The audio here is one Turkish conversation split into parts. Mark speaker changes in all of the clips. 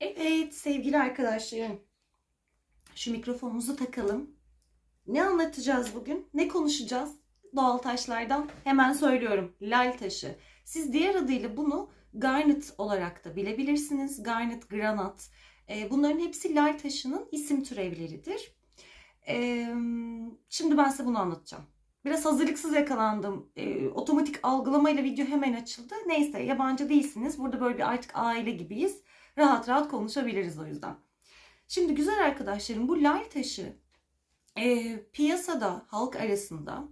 Speaker 1: Evet sevgili arkadaşlarım. Şu mikrofonumuzu takalım. Ne anlatacağız bugün? Ne konuşacağız? Doğal taşlardan hemen söylüyorum. Lal taşı. Siz diğer adıyla bunu garnet olarak da bilebilirsiniz. Garnet, granat. Ee, Bunların hepsi lal taşının isim türevleridir. Ee, Şimdi ben size bunu anlatacağım. Biraz hazırlıksız yakalandım. Ee, otomatik algılamayla video hemen açıldı. Neyse yabancı değilsiniz. Burada böyle bir artık aile gibiyiz rahat rahat konuşabiliriz o yüzden. Şimdi güzel arkadaşlarım bu lal taşı e, piyasada halk arasında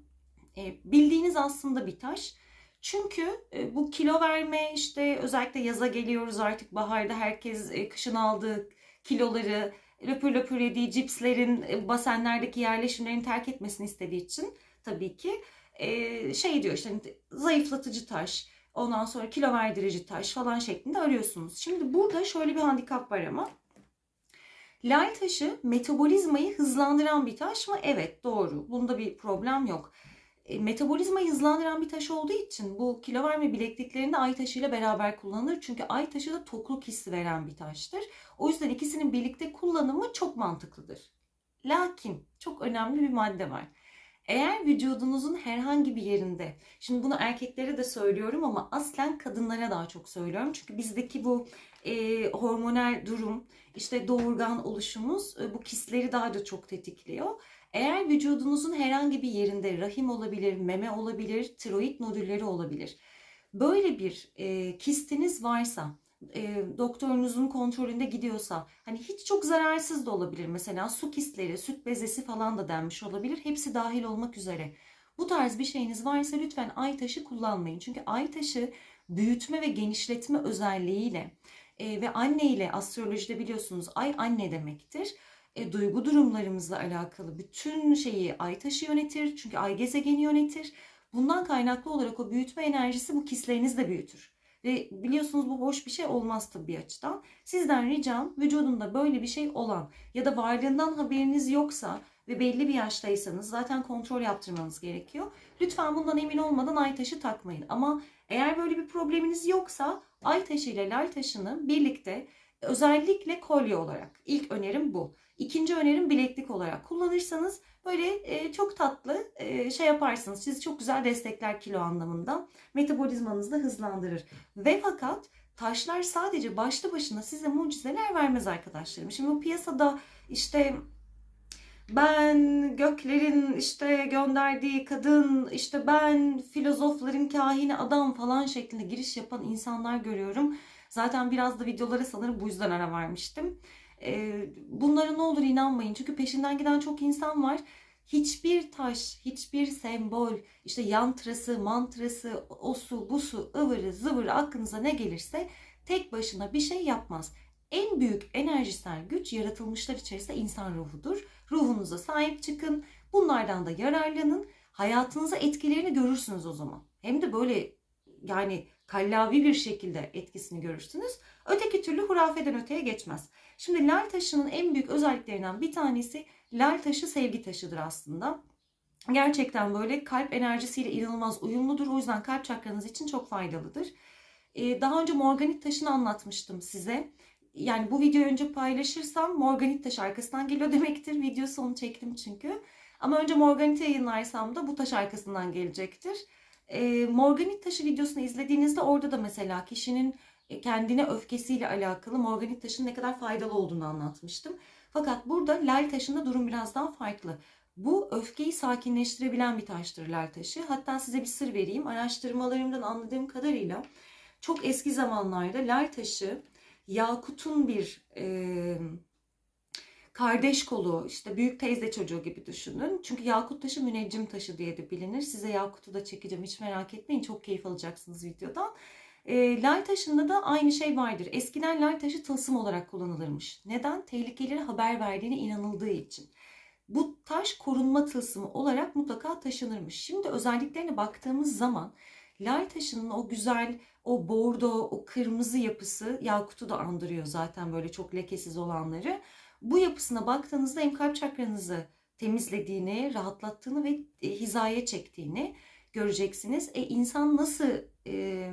Speaker 1: e, bildiğiniz aslında bir taş. Çünkü e, bu kilo verme işte özellikle yaza geliyoruz artık baharda herkes e, kışın aldığı kiloları löpür löpür yediği cipslerin e, basenlerdeki yerleşimlerini terk etmesini istediği için tabii ki e, şey diyor işte hani zayıflatıcı taş, Ondan sonra kilo verdirici taş falan şeklinde arıyorsunuz. Şimdi burada şöyle bir handikap var ama. Lal taşı metabolizmayı hızlandıran bir taş mı? Evet doğru. Bunda bir problem yok. E, metabolizmayı hızlandıran bir taş olduğu için bu kilo verme bilekliklerinde ay taşıyla beraber kullanılır. Çünkü ay taşı da tokluk hissi veren bir taştır. O yüzden ikisinin birlikte kullanımı çok mantıklıdır. Lakin çok önemli bir madde var. Eğer vücudunuzun herhangi bir yerinde, şimdi bunu erkeklere de söylüyorum ama aslen kadınlara daha çok söylüyorum. Çünkü bizdeki bu e, hormonal durum, işte doğurgan oluşumuz e, bu kistleri daha da çok tetikliyor. Eğer vücudunuzun herhangi bir yerinde rahim olabilir, meme olabilir, tiroid nodülleri olabilir. Böyle bir e, kistiniz varsa e, doktorunuzun kontrolünde gidiyorsa hani hiç çok zararsız da olabilir. Mesela su kistleri, süt bezesi falan da denmiş olabilir. Hepsi dahil olmak üzere. Bu tarz bir şeyiniz varsa lütfen ay taşı kullanmayın. Çünkü ay taşı büyütme ve genişletme özelliğiyle e, ve anne ile astrolojide biliyorsunuz ay anne demektir. E, duygu durumlarımızla alakalı bütün şeyi ay taşı yönetir. Çünkü ay gezegeni yönetir. Bundan kaynaklı olarak o büyütme enerjisi bu kislerinizi de büyütür. Ve biliyorsunuz bu hoş bir şey olmaz tabii bir açıdan. Sizden ricam vücudunda böyle bir şey olan ya da varlığından haberiniz yoksa ve belli bir yaştaysanız zaten kontrol yaptırmanız gerekiyor. Lütfen bundan emin olmadan ay taşı takmayın. Ama eğer böyle bir probleminiz yoksa ay taşı ile lal taşını birlikte özellikle kolye olarak ilk önerim bu. İkinci önerim bileklik olarak kullanırsanız böyle e, çok tatlı e, şey yaparsınız. Sizi çok güzel destekler kilo anlamında. Metabolizmanızı da hızlandırır. Ve fakat taşlar sadece başlı başına size mucizeler vermez arkadaşlarım. Şimdi bu piyasada işte ben göklerin işte gönderdiği kadın, işte ben filozofların kahini adam falan şeklinde giriş yapan insanlar görüyorum. Zaten biraz da videolara sanırım bu yüzden ara vermiştim. Ee, bunlara ne olur inanmayın. Çünkü peşinden giden çok insan var. Hiçbir taş, hiçbir sembol, işte yantrası, mantrası, osu, busu, ıvırı, zıvırı aklınıza ne gelirse tek başına bir şey yapmaz. En büyük enerjisel güç yaratılmışlar içerisinde insan ruhudur. Ruhunuza sahip çıkın. Bunlardan da yararlanın. Hayatınıza etkilerini görürsünüz o zaman. Hem de böyle yani kallavi bir şekilde etkisini görürsünüz. Öteki türlü hurafeden öteye geçmez. Şimdi lal taşının en büyük özelliklerinden bir tanesi lal taşı sevgi taşıdır aslında. Gerçekten böyle kalp enerjisiyle inanılmaz uyumludur. O yüzden kalp çakranız için çok faydalıdır. Ee, daha önce morganit taşını anlatmıştım size. Yani bu videoyu önce paylaşırsam morganit taşı arkasından geliyor demektir. Videosu onu çektim çünkü. Ama önce morganit yayınlarsam da bu taş arkasından gelecektir. Ee, morganit taşı videosunu izlediğinizde orada da mesela kişinin e, kendine öfkesiyle alakalı morganit taşının ne kadar faydalı olduğunu anlatmıştım. Fakat burada lal taşında durum biraz daha farklı. Bu öfkeyi sakinleştirebilen bir taştır lal taşı. Hatta size bir sır vereyim. Araştırmalarımdan anladığım kadarıyla çok eski zamanlarda lal taşı Yakut'un bir e, kardeş kolu, işte büyük teyze çocuğu gibi düşünün. Çünkü Yakut taşı müneccim taşı diye de bilinir. Size Yakut'u da çekeceğim hiç merak etmeyin. Çok keyif alacaksınız videodan. E, lal taşında da aynı şey vardır. Eskiden lal taşı tılsım olarak kullanılırmış. Neden? Tehlikeleri haber verdiğine inanıldığı için. Bu taş korunma tılsımı olarak mutlaka taşınırmış. Şimdi özelliklerine baktığımız zaman lal taşının o güzel, o bordo, o kırmızı yapısı Yakut'u da andırıyor zaten böyle çok lekesiz olanları. Bu yapısına baktığınızda hem kalp çakranızı temizlediğini, rahatlattığını ve e, hizaya çektiğini göreceksiniz. E insan nasıl e,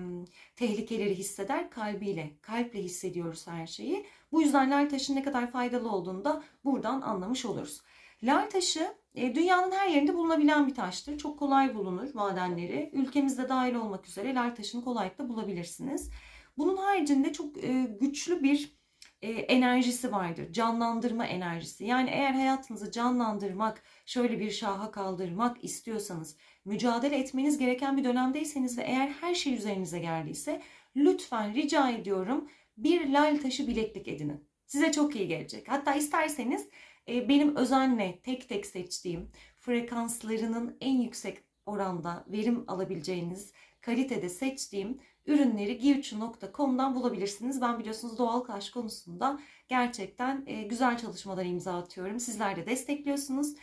Speaker 1: tehlikeleri hisseder kalbiyle. Kalple hissediyoruz her şeyi. Bu yüzden lal taşının ne kadar faydalı olduğunu da buradan anlamış oluruz. Lal taşı e, dünyanın her yerinde bulunabilen bir taştır. Çok kolay bulunur madenleri. Ülkemizde dahil olmak üzere lal taşını kolaylıkla bulabilirsiniz. Bunun haricinde çok e, güçlü bir e, enerjisi vardır. Canlandırma enerjisi. Yani eğer hayatınızı canlandırmak, şöyle bir şaha kaldırmak istiyorsanız, mücadele etmeniz gereken bir dönemdeyseniz ve eğer her şey üzerinize geldiyse lütfen rica ediyorum bir lal taşı bileklik edinin. Size çok iyi gelecek. Hatta isterseniz e, benim özenle tek tek seçtiğim frekanslarının en yüksek oranda verim alabileceğiniz kalitede seçtiğim ürünleri giuchu.com'dan bulabilirsiniz. Ben biliyorsunuz doğal kaş konusunda gerçekten e, güzel çalışmalar imza atıyorum. Sizler de destekliyorsunuz.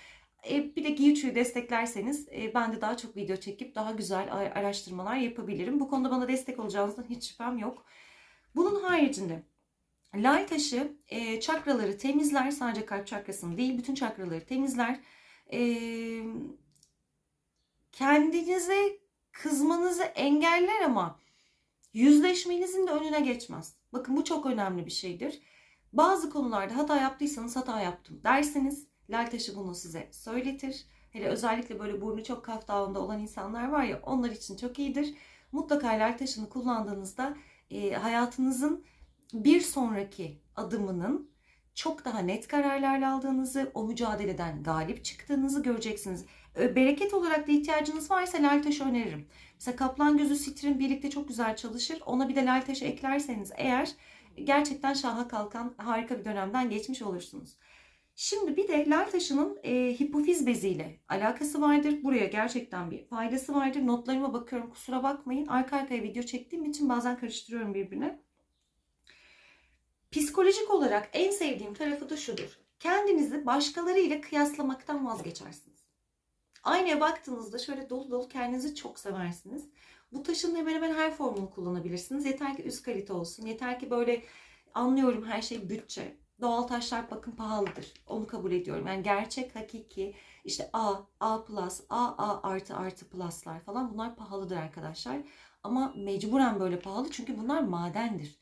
Speaker 1: E, bir de Giuchu'yu desteklerseniz e, ben de daha çok video çekip daha güzel araştırmalar yapabilirim. Bu konuda bana destek olacağınızdan hiç şüphem yok. Bunun haricinde lal taşı çakraları temizler. Sadece kalp çakrasını değil bütün çakraları temizler. E, kendinize kızmanızı engeller ama yüzleşmenizin de önüne geçmez. Bakın bu çok önemli bir şeydir. Bazı konularda hata yaptıysanız hata yaptım dersiniz. Lal taşı bunu size söyletir. Hele özellikle böyle burnu çok kaftağında olan insanlar var ya onlar için çok iyidir. Mutlaka lal taşını kullandığınızda e, hayatınızın bir sonraki adımının çok daha net kararlar aldığınızı, o mücadeleden galip çıktığınızı göreceksiniz. Bereket olarak da ihtiyacınız varsa lal taşı öneririm. Mesela kaplan gözü sitrin birlikte çok güzel çalışır. Ona bir de lal taşı eklerseniz eğer gerçekten şaha kalkan harika bir dönemden geçmiş olursunuz. Şimdi bir de lal taşının e, hipofiz beziyle alakası vardır. Buraya gerçekten bir faydası vardır. Notlarıma bakıyorum kusura bakmayın. Arka arkaya video çektiğim için bazen karıştırıyorum birbirine. Psikolojik olarak en sevdiğim tarafı da şudur. Kendinizi başkalarıyla kıyaslamaktan vazgeçersiniz. Aynaya baktığınızda şöyle dolu dolu kendinizi çok seversiniz. Bu taşın hemen hemen her formunu kullanabilirsiniz. Yeter ki üst kalite olsun. Yeter ki böyle anlıyorum her şey bütçe. Doğal taşlar bakın pahalıdır. Onu kabul ediyorum. Yani gerçek, hakiki işte A, A plus, A, A artı artı pluslar falan bunlar pahalıdır arkadaşlar. Ama mecburen böyle pahalı çünkü bunlar madendir.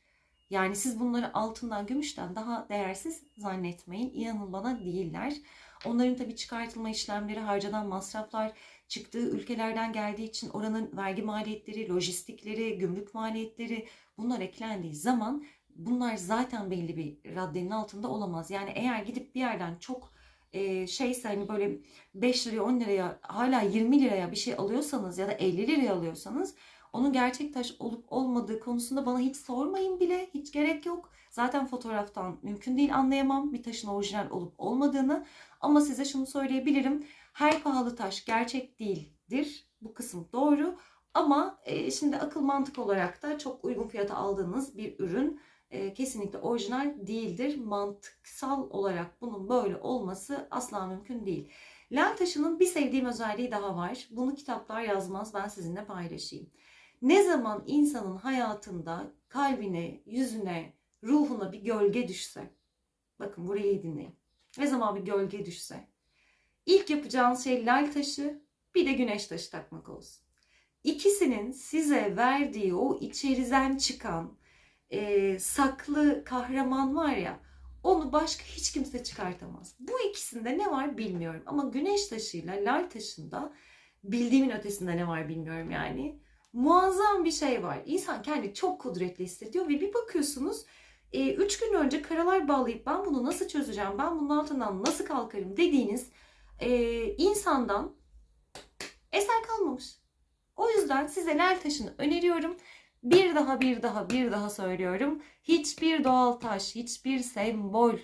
Speaker 1: Yani siz bunları altından, gümüşten daha değersiz zannetmeyin. İnanın bana değiller. Onların tabii çıkartılma işlemleri, harcanan masraflar, çıktığı ülkelerden geldiği için oranın vergi maliyetleri, lojistikleri, gümrük maliyetleri bunlar eklendiği zaman bunlar zaten belli bir raddenin altında olamaz. Yani eğer gidip bir yerden çok e, şeyse hani böyle 5 liraya 10 liraya hala 20 liraya bir şey alıyorsanız ya da 50 liraya alıyorsanız onun gerçek taş olup olmadığı konusunda bana hiç sormayın bile. Hiç gerek yok. Zaten fotoğraftan mümkün değil anlayamam bir taşın orijinal olup olmadığını. Ama size şunu söyleyebilirim. Her pahalı taş gerçek değildir. Bu kısım doğru. Ama e, şimdi akıl mantık olarak da çok uygun fiyata aldığınız bir ürün e, kesinlikle orijinal değildir. Mantıksal olarak bunun böyle olması asla mümkün değil. Lal taşının bir sevdiğim özelliği daha var. Bunu kitaplar yazmaz ben sizinle paylaşayım. Ne zaman insanın hayatında kalbine, yüzüne, ruhuna bir gölge düşse, bakın burayı iyi dinleyin. Ne zaman bir gölge düşse, ilk yapacağınız şey lal taşı, bir de güneş taşı takmak olsun. İkisinin size verdiği o içeriden çıkan e, saklı kahraman var ya, onu başka hiç kimse çıkartamaz. Bu ikisinde ne var bilmiyorum ama güneş taşıyla lal taşında bildiğimin ötesinde ne var bilmiyorum yani muazzam bir şey var. İnsan kendi çok kudretli hissediyor ve bir bakıyorsunuz 3 e, üç gün önce karalar bağlayıp ben bunu nasıl çözeceğim, ben bunun altından nasıl kalkarım dediğiniz e, insandan eser kalmamış. O yüzden size lal taşını öneriyorum. Bir daha bir daha bir daha söylüyorum. Hiçbir doğal taş, hiçbir sembol,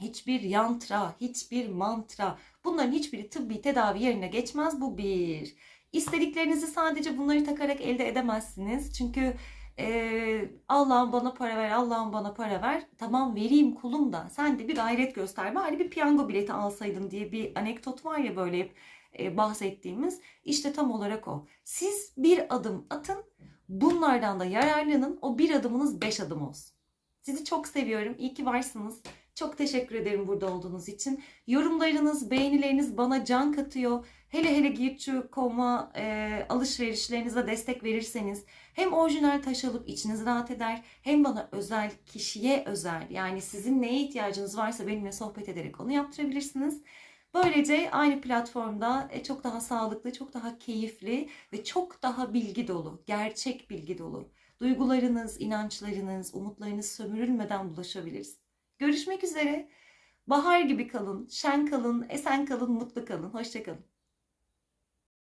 Speaker 1: hiçbir yantra, hiçbir mantra bunların hiçbiri tıbbi tedavi yerine geçmez. Bu bir. İstediklerinizi sadece bunları takarak elde edemezsiniz. Çünkü e, Allah'ım bana para ver, Allah'ım bana para ver. Tamam vereyim kulum da sen de bir gayret göster. Bari bir piyango bileti alsaydın diye bir anekdot var ya böyle hep e, bahsettiğimiz. İşte tam olarak o. Siz bir adım atın, bunlardan da yararlanın. O bir adımınız beş adım olsun. Sizi çok seviyorum. İyi ki varsınız. Çok teşekkür ederim burada olduğunuz için. Yorumlarınız, beğenileriniz bana can katıyor. Hele hele Geertju.com'a e, alışverişlerinize destek verirseniz hem orijinal taş alıp içiniz rahat eder hem bana özel, kişiye özel yani sizin neye ihtiyacınız varsa benimle sohbet ederek onu yaptırabilirsiniz. Böylece aynı platformda e, çok daha sağlıklı, çok daha keyifli ve çok daha bilgi dolu, gerçek bilgi dolu. Duygularınız, inançlarınız, umutlarınız sömürülmeden bulaşabiliriz. Görüşmek üzere. Bahar gibi kalın, şen kalın, esen kalın, mutlu kalın. Hoşçakalın.